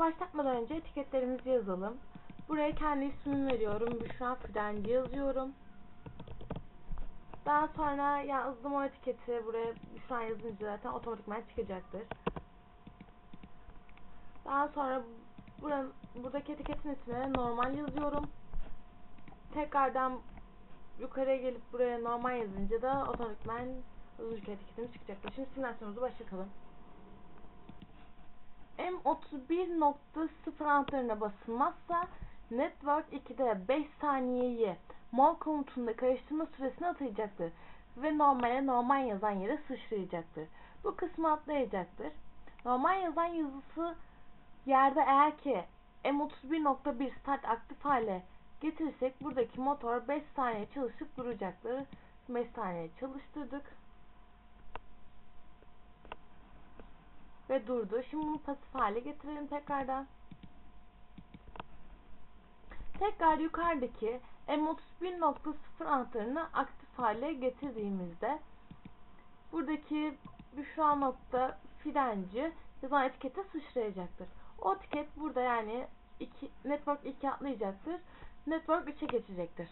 başlatmadan önce etiketlerimizi yazalım. Buraya kendi ismimi veriyorum. Büşra Fidenci yazıyorum. Daha sonra yazdım o etiketi buraya Büşra yazınca zaten otomatikman çıkacaktır. Daha sonra buranın, buradaki etiketin ismine normal yazıyorum. Tekrardan yukarıya gelip buraya normal yazınca da otomatikman uzunluk etiketimiz çıkacaktır. Şimdi simülasyonumuzu başlatalım. M31.0 anahtarına basılmazsa Network 2'de 5 saniyeyi mol komutunda karıştırma süresini atayacaktır ve normale normal yazan yere sıçrayacaktır. Bu kısmı atlayacaktır. Normal yazan yazısı yerde eğer ki M31.1 start aktif hale getirirsek buradaki motor 5 saniye çalışıp duracaktır. 5 saniye çalıştırdık. Ve durdu. Şimdi bunu pasif hale getirelim tekrardan. Tekrar yukarıdaki M31.0 anahtarını aktif hale getirdiğimizde buradaki Büşra nokta fidenci yazan etikete sıçrayacaktır. O etiket burada yani iki, network 2 atlayacaktır. Network 3'e geçecektir.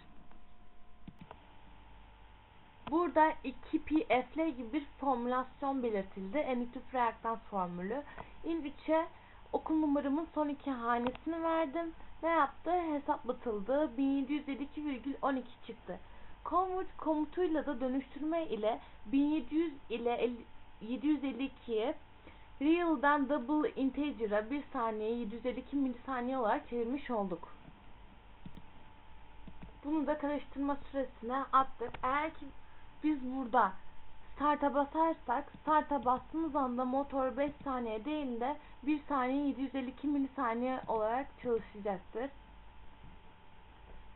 Burada 2PFL gibi bir formülasyon belirtildi. Emitif reaktans formülü. In 3'e okul numaramın son iki hanesini verdim. Ne yaptı? Hesaplatıldı. 1752,12 çıktı. Convert komutuyla da dönüştürme ile 1700 ile 752'ye real'dan double integer'a bir saniye 752 milisaniye olarak çevirmiş olduk. Bunu da karıştırma süresine attık. Eğer ki biz burada start'a basarsak start'a bastığımız anda motor 5 saniye değil de 1 saniye 752 milisaniye olarak çalışacaktır.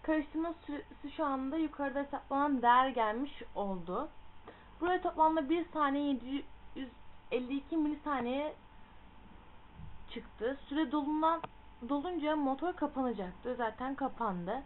Karıştırma süresi şu anda yukarıda hesaplanan değer gelmiş oldu. Buraya toplamda 1 saniye 752 milisaniye çıktı. Süre dolundan dolunca motor kapanacaktı. Zaten kapandı.